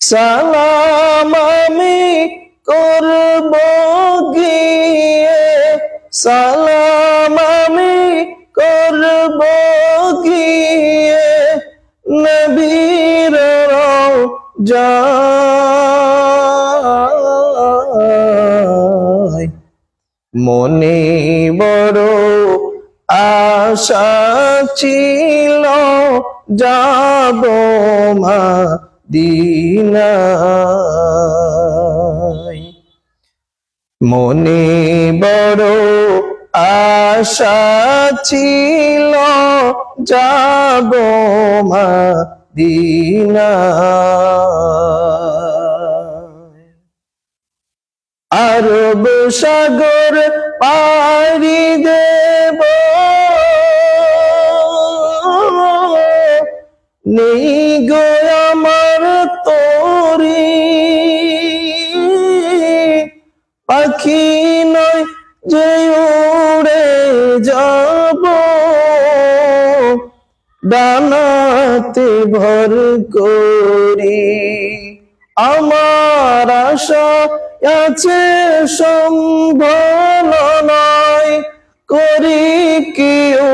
সালাম আমি করব গিয়ে। সালাম আমি করব গিয়ে। নবীর মনে বড় আশা ছিল, যাব মা দিনাই। মনে বড় আশা ছিল যাব মা দিনাই। আরব সাগর পাড়ি দেব। নেই গো পাখি নয় যে উড়ে যাব। ডানাতে ভর করি। আমার আশা আছে সম্ভব নয় করি কেউ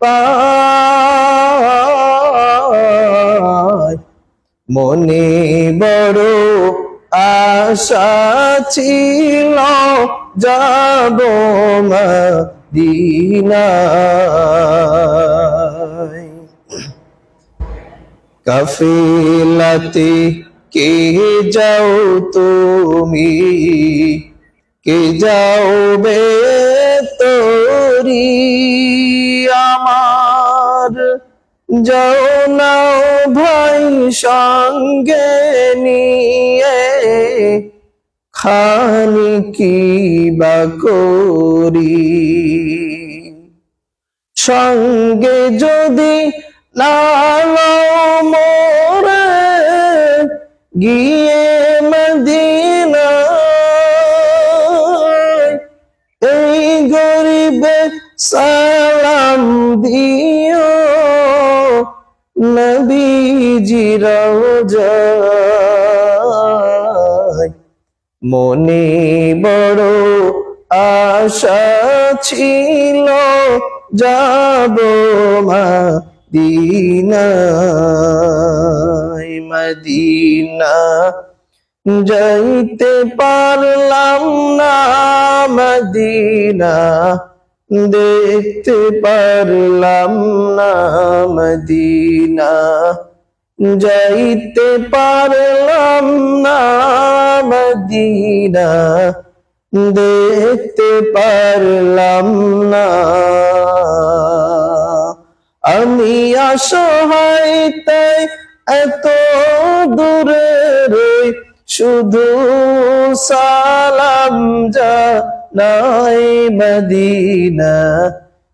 পায়। মনে বড় আশা ছিল যাব মদিনায়। কাফিলাতে কে যাও তুমি? কে যাও বে তোরি আমার? যাও নাও ভাই সঙ্গে নিয়ে। খানি কি বা করি? সঙ্গে যদি মোরে, গিয়ে মদিনা এই গরিবে সালাম দিও। নবীজি রওজায় মনে বড় আশা ছিল, যাব মদিনায়, মদিনা যাইতে পারলাম না, মদিনা দেখতে পারলাম না, মদিনা যাইতে পারলাম না মদিনা, দেখতে পারলাম না। আমি অসহায়, তাই এত দূরে রই, শুধু সালাম যা নাই মদিনা।